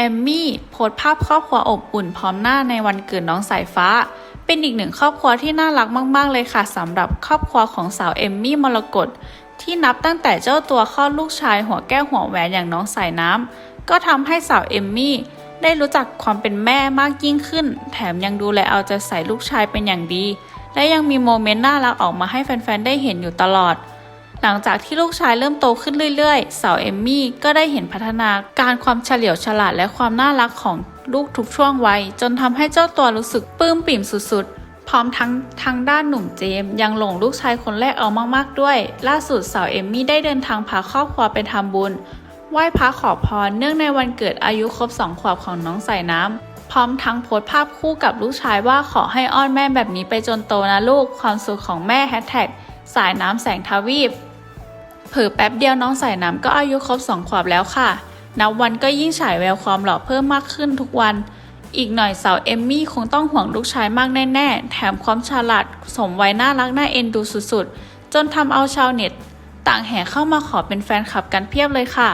อมมี่โพสภาพครอบครัวอบอุ่นพร้อมหน้าในวันเกิดน้องสายฟ้า เป็นอีกหนึ่งครอบครัวที่น่ารักมาก ๆ เลยค่ะสำหรับครอบครัวของสาวเอมมี่มรกตที่นับตั้งแต่เจ้าตัวคลอดลูกชายหัวแก้วหัวแหวนอย่างน้องสายน้ำก็ทำให้สาวเอมมี่ได้รู้จักความเป็นแม่มากยิ่งขึ้น แถมยังดูแลเอาใจใส่ลูกชายเป็นอย่างดี และยังมีโมเมนต์น่ารักออกมาให้แฟน ๆ ได้เห็นอยู่ตลอด หลังจากที่ลูกชายเริ่มโตขึ้นเรื่อยๆ สาวเอมมี่ก็ได้เห็นพัฒนาการความเฉลียวฉลาดและความน่ารักของลูกทุกช่วงวัย จนทำให้เจ้าตัวรู้สึกปลื้มปิ่มสุดๆ พร้อมทั้งทางด้านหนุ่มเจมส์ยังหลงลูกชายคนแรกเอามากๆด้วย ล่าสุดสาวเอมมี่ได้เดินทางพาครอบครัวไปทำบุญไหว้พระขอพรเนื่องในวันเกิดอายุครบสองขวบของน้องใส่น้ำพร้อมทั้งโพสต์ภาพคู่กับลูกชายว่าขอให้อ้อนแม่แบบนี้ไปจนโตนะลูก ความสุขของแม่แฮชแท็กสายน้ำแสงทวีป เผอแป๊บเดียวน้องสายน้ำก็อายุครบสองขวบแล้วค่ะ นับวันก็ยิ่งฉายแววความหล่อเพิ่มมากขึ้นทุกวัน อีกหน่อยสาวเอมมี่คงต้องห่วงลูกชายมากแน่ๆ แถมความฉลาดสมวัยน่ารักน่าเอ็นดูสุดๆ จนทำเอาชาวเน็ต ต่างแห่เข้ามาขอเป็นแฟนคลับกันเพียบเลยค่ะ